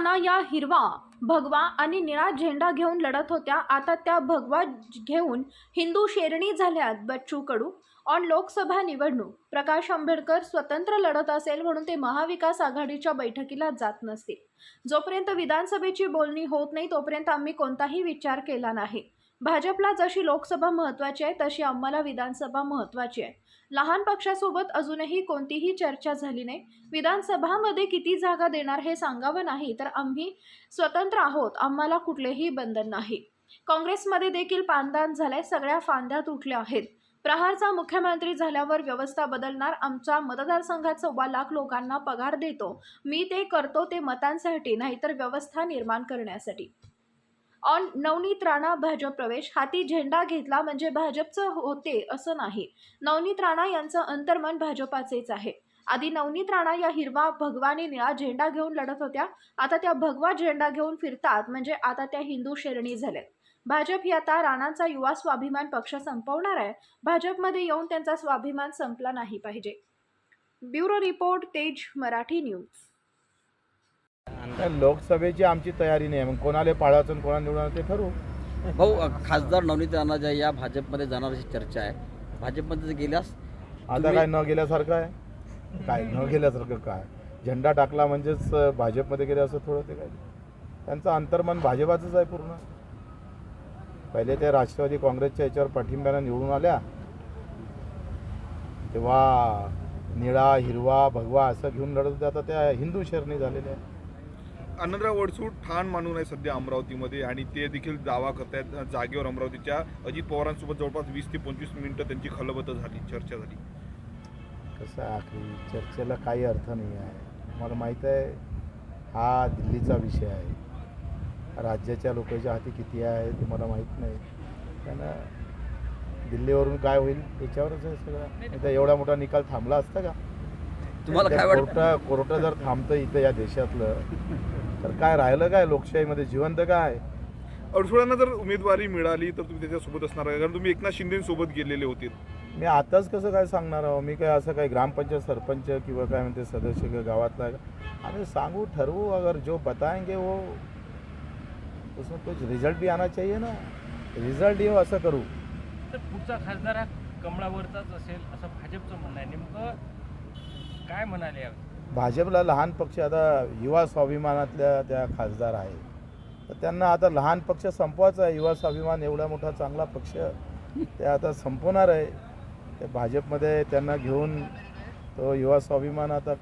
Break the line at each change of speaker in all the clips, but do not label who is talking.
असताना या हिरवा भगवा आणि निळा झेंडा घेऊन लढत होत्या. आता त्या भगवा घेऊन हिंदू शेरणी झाल्यात बच्चू कडू. ऑन लोकसभा निवडणूक. प्रकाश आंबेडकर स्वतंत्र लढत असेल म्हणून ते महाविकास आघाडीच्या बैठकीला जात नसतील. जोपर्यंत विधानसभेची बोलणी होत नाही तोपर्यंत आम्ही कोणताही विचार केला नाही. भाजपला जशी लोकसभा महत्त्वाची आहे तशी आम्हाला विधानसभा महत्त्वाची आहे. लहान पक्षासोबत अजूनही कोणतीही चर्चा झाली नाही. विधानसभामध्ये किती जागा देणार हे सांगावं नाही तर आम्ही स्वतंत्र आहोत. आम्हाला कुठलेही बंधन नाही. काँग्रेसमध्ये देखील पानदान झालंय सगळ्या फांद्या तुटल्या आहेत. प्रहारचा मुख्यमंत्री झाल्यावर व्यवस्था बदलणार आमच्या मतदारसंघात सव्वा लाख लोकांना पगार देतो. मी ते करतो ते मतांसाठी नाहीतर व्यवस्था निर्माण करण्यासाठी. ऑन नवनीत राणा भाजप प्रवेश. हाती झेंडा घेतला म्हणजे भाजपचं होते असं नाही. नवनीत राणा यांचं अंतर्मन भाजपाचेच आहे. आधी नवनीत राणा या हिरवा भगवानी निळा झेंडा घेऊन लढत होत्या. आता त्या भगवा झेंडा घेऊन फिरतात म्हणजे आता त्या हिंदू शेरणी झाल्यात. भाजप ही आता राणांचा युवा स्वाभिमान पक्ष संपवणार आहे. भाजपमध्ये येऊन त्यांचा स्वाभिमान संपला नाही पाहिजे. ब्युरो रिपोर्ट तेज मराठी न्यूज.
लोकसभेची आमची तयारी नाही मग कोणाला पाळायचं आणि कोणाला निवडणार ते ठरवू.
भाऊ खासदार नवनीत राणा ज्या या भाजपमध्ये जाणार अशी चर्चा आहे. भाजपमध्ये जर गेल्यास
आता काय न गेल्यासारखं आहे? काय न गेल्यासारखं काय? झेंडा टाकला म्हणजेच भाजपमध्ये गेले असं थोडं ते काय? त्यांचं अंतर्मन भाजपाचंच आहे पूर्ण. पहिले ते राष्ट्रवादी काँग्रेसच्या याच्यावर पाठिंब्यानं निवडून आल्या. तेव्हा निळा हिरवा भगवा असं घेऊन लढत होते आता त्या हिंदू शरणी झालेल्या आहे
आनंदराव वडसूट ठाण मानून आहे सध्या अमरावतीमध्ये आणि ते देखील दावा करत आहेत जागेवर अमरावतीच्या अजित पवारांसोबत जवळपास वीस ते पंचवीस मिनिटं त्यांची खलबत झाली चर्चा झाली.
कसं आहे आखरी? चर्चेला काही अर्थ नाही आहे. मला माहीत आहे हा दिल्लीचा विषय आहे. राज्याच्या लोकांच्या हाती किती आहे ते मला माहीत नाही. त्यानं दिल्लीवरून काय होईल याच्यावरच आहे सगळं. तर एवढा मोठा निकाल थांबला असता का?
तुम्हाला काय वाटतं?
कोर्ट कोर्ट जर थांबतं इथं या देशातलं तर काय राहिलं काय लोकशाहीमध्ये? जिवंत काय?
अडसुळांना जर उमेदवारी मिळाली तर तुम्ही त्याच्यासोबत असणार आहे. कारण तुम्ही एकनाथ शिंदेसोबत गेलेले होते.
मी आताच कसं काय सांगणार आहो? मी काय असं काय ग्रामपंचायत सरपंच किंवा काय म्हणते सदस्य किंवा गावातला आम्ही सांगू ठरवू. अगर जो बताएंगे वो उसमें कुछ रिजल्ट भी आना चाहिए ना. रिझल्ट येऊ असं करू.
तर पुढचा खासदार हा कमळावरचाच असेल असं भाजपचं म्हणणं आहे. नेमकं काय म्हणाले?
भाजपला लहान पक्ष आता युवा स्वाभिमानातल्या त्या खासदार आहे तर त्यांना आता लहान पक्ष संपवायचा आहे. युवा स्वाभिमान एवढा मोठा चांगला पक्ष ते आता संपवणार आहे. ते भाजपमध्ये त्यांना घेऊन तो युवा स्वाभिमान आता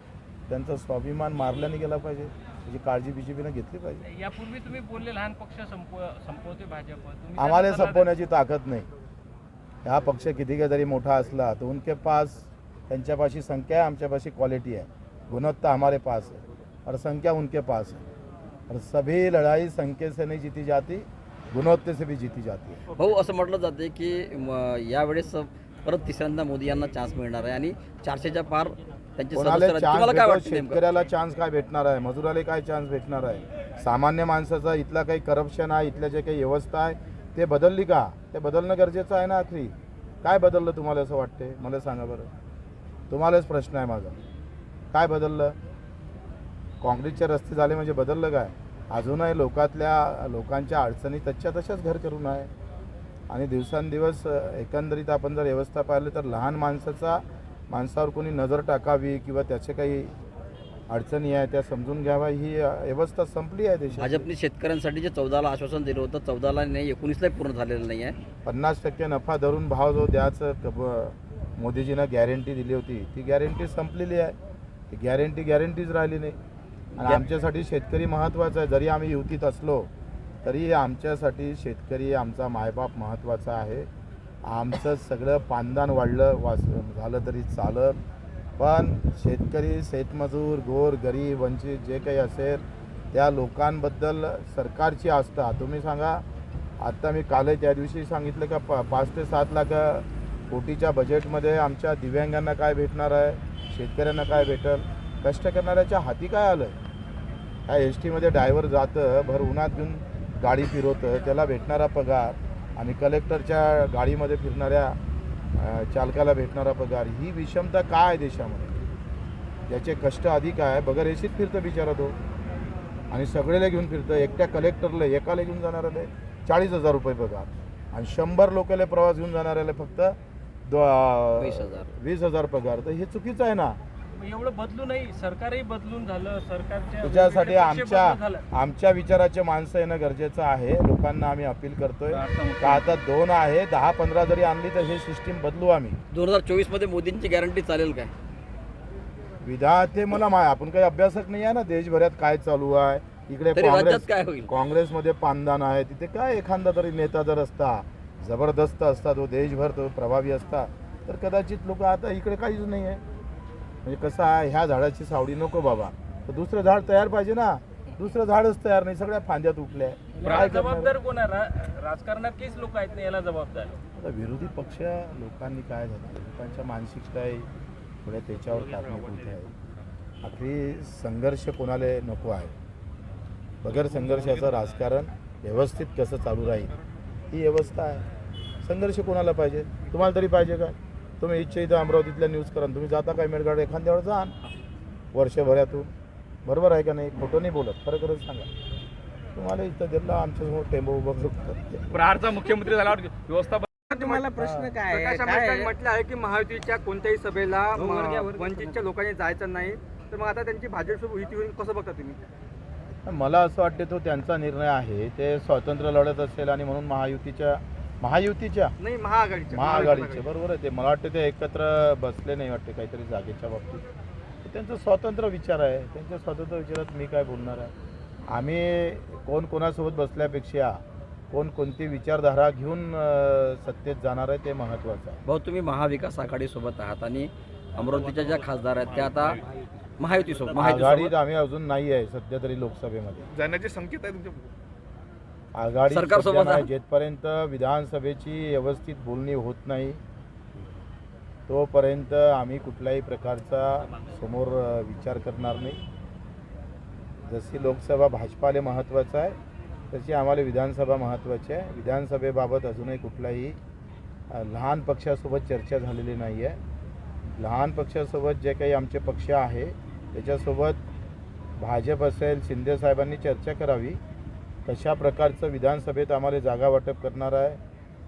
त्यांचा स्वाभिमान मारल्याने गेला पाहिजे. त्याची काळजी बी जे पीनं घेतली पाहिजे.
यापूर्वी तुम्ही बोलले लहान पक्ष संपव संपवते भाजप. तुम्ही
आम्हाला संपवण्याची ताकद नाही. हा पक्ष किती का जरी मोठा असला तर उनके पास त्यांच्यापाशी संख्या आहे आमच्यापाशी क्वालिटी आहे. गुणवत्ता हमारे पास है. और संख्या उनके पास है. और सभी लड़ाई संख्या से नहीं जीती जाती गुणवत्ते से भी जीती जाती है.
भाऊ असं म्हटलं जाते की यावेळेस परत तिसऱ्यांदा मोदी यांना चान्स मिळणार आहे. आणि चारशेच्या पार त्यांचे
शेतकऱ्याला चान्स काय भेटणार आहे? मजुराला काय चान्स भेटणार आहे? सामान्य माणसाचा इथला काही करप्शन आहे इथल्या जे काही व्यवस्था आहे ते बदलली का? ते बदलणं गरजेचं आहे ना आखरी. काय बदललं तुम्हाला असं वाटते मला सांगा बरं. तुम्हालाच प्रश्न आहे माझा. काय बदललं? काँक्रीटचे रस्ते झाले म्हणजे बदललं काय? अजूनही लोकातल्या लोकांच्या अडचणी तशा तशाच घर करून आहे. आणि दिवसांदिवस एकंदरीत आपण जर व्यवस्था पाहिली तर लहान माणसाचा माणसावर कोणी नजर टाकावी किंवा त्याचे काही अडचणी आहे त्या समजून घ्यावा ही व्यवस्था संपली आहे देशात
भाजपने शेतकऱ्यांसाठी जे चौदाला आश्वासन दिलं होतं चौदाला नाही एकोणीसलाही पूर्ण झालेलं नाही आहे
पन्नास टक्के नफा धरून भाव जो द्यायचं मोदीजीनं गॅरंटी दिली होती. ती गॅरंटी संपलेली आहे. ती गॅरंटी गॅरंटीच राहिली नाही. आणि आमच्यासाठी शेतकरी महत्त्वाचा आहे. जरी आम्ही युतीत असलो तरी आमच्यासाठी शेतकरी आमचा मायबाप महत्त्वाचा आहे. आमचं सगळं पानदान वाढलं वास झालं तरी चालत पण शेतकरी शेतमजूर गोर गरीब वंचित जे काही असेल त्या लोकांबद्दल सरकारची आस्था. तुम्ही सांगा आत्ता मी कालही त्या दिवशी सांगितलं का प पाच ते सात लाख कोटीच्या बजेटमध्ये आमच्या दिव्यांगांना काय भेटणार आहे? शेतकऱ्यांना काय भेटल? कष्ट करणाऱ्याच्या हाती काय आलं ह्या एस टीमध्ये ड्रायव्हर जातं भर उन्हात घेऊन गाडी फिरवतं त्याला भेटणारा पगार आणि कलेक्टरच्या गाडीमध्ये फिरणाऱ्या चालकाला भेटणारा पगार ही विषमता काय आहे देशामध्ये? ज्याचे कष्ट अधिक आहे बगर एसीत फिरतं बिचारा तो. आणि सगळेला घेऊन फिरतं एकट्या कलेक्टरला एकाला घेऊन जाणाऱ्याला चाळीस हजार रुपये पगार. आणि शंभर लोकाला प्रवास घेऊन जाणाऱ्याला फक्त
वीस हजार.
पगार. तर हे चुकीचं आहे ना.
एवढं बदलू नाही. सरकारही बदलून झालं. सरकारच्या
त्याच्यासाठी आमच्या. आमच्या विचाराचे माणसं येणं गरजेचं आहे. लोकांना आम्ही अपील करतोय. का आता दोन आहे दहा पंधरा जरी आणली तर हे सिस्टीम बदलू आम्ही.
दोन हजार चोवीसमध्ये मोदींची गॅरंटी चालेल काय?
विधा ते मला माय आपण काही अभ्यासक नाही आहे ना. देशभरात काय चालू आहे? इकडे काँग्रेस
काय होईल?
काँग्रेसमध्ये पानदान आहे. तिथे काय एखादा तरी नेता जर असता जबरदस्त असता तो देशभर तो प्रभावी असता तर कदाचित लोक आता इकडे काहीच नाही आहे म्हणजे कसं आहे ह्या झाडाची सावडी नको बाबा. तर दुसरं झाड तयार पाहिजे ना. दुसरं झाडच तयार नाही सगळ्या फांद्या तुटल्या काय
याला
करणार?
जबाबदार कोण आहे? रा- राजकारणातलीच लोक आहेत ना याला जबाबदार.
आता विरोधी पक्ष लोकांनी काय झालं? लोकांच्या मानसिकता आहे थोड्या त्याच्यावर कारणीभूत आहे? आखरी संघर्ष कोणाला नको आहे? बगैर संघर्षाचं राजकारण व्यवस्थित कसं चालू राहील? ही व्यवस्था आहे. संघर्ष कोणाला पाहिजे? तुम्हाला तरी पाहिजे काय तुम्ही इच्छा इथं अमरावतीतल्या न्यूज करा. तुम्ही जाता काय मेळघाट एखाद्यावर? जा वर्षभरातून. बरोबर आहे का नाही? खोटं नाही बोलत. खरं खरंच सांगा. तुम्हाला इथं दिलं आमच्यासमोर टेंबो उभं करतात
प्रहारचा मुख्यमंत्री झाल्यावर व्यवस्था
तुम्हाला प्रश्न काय?
म्हटलं आहे की महायुतीच्या कोणत्याही सभेला
वर्गावर-
वंचितच्या लोकांनी जायचं नाही. तर मग आता त्यांची भाजपसोबत युती होईल कसं बघता तुम्ही?
मला असं वाटते तो त्यांचा निर्णय आहे. ते स्वातंत्र्य लढत असेल आणि म्हणून महायुतीच्या महायुतीच्या?
नाही महाआघाडीच्या.
महाआघाडीचे बरोबर आहे. ते मला वाटते ते एकत्र बसले नाही वाटते काहीतरी जागेच्या बाबतीत. त्यांचं स्वतंत्र विचार आहे. त्यांच्या स्वतंत्र विचारात मी काय बोलणार आहे? आम्ही कोण कोणासोबत बसल्यापेक्षा कोण कोणती विचारधारा घेऊन सत्तेत जाणार आहे ते महत्त्वाचं आहे.
भाऊ तुम्ही महाविकास आघाडीसोबत आहात आणि अमरावतीच्या ज्या खासदार आहेत त्या आता महायुतीसोबत
आघाडीत
महायुतीसोबत?
आम्ही अजून नाही आहे सध्या तरी लोकसभेमध्ये.
जाण्याचे संकेत आहे तुमच्या
आघाडी
सरकारसोबत
सध्या नाही.
आहे.
जेथपर्यंत विधानसभेची व्यवस्थित बोलणी होत नाही तोपर्यंत आम्ही कुठल्याही प्रकारचा समोर अ, विचार करणार नाही. जशी लोकसभा भाजपाला महत्त्वाचं आहे तशी आम्हाला विधानसभा महत्त्वाची आहे. विधानसभेबाबत अजूनही कुठलाही अ, लहान पक्षासोबत चर्चा झालेली नाही आहे लहान पक्षासोबत जे काही आमचे पक्ष आहे त्याच्यासोबत भाजप असेल शिंदे साहेबांनी चर्चा करावी. कशा प्रकारचं विधानसभेत आम्हाला जागा वाटप करणार आहे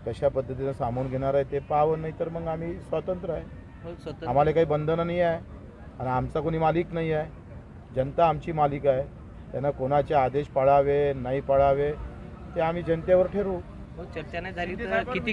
कशा पद्धतीनं सामावून घेणार आहे ते पाहावं नाही तर मग आम्ही स्वतंत्र आहे. आम्हाला काही बंधनं नाही आहे आणि आमचा कोणी मालिक नाही आहे. जनता आमची मालिक आहे. त्यांना कोणाचे आदेश पाळावे नाही पाळावे ते आम्ही जनतेवर ठरवू.
चर्चा नाही झाली तर किती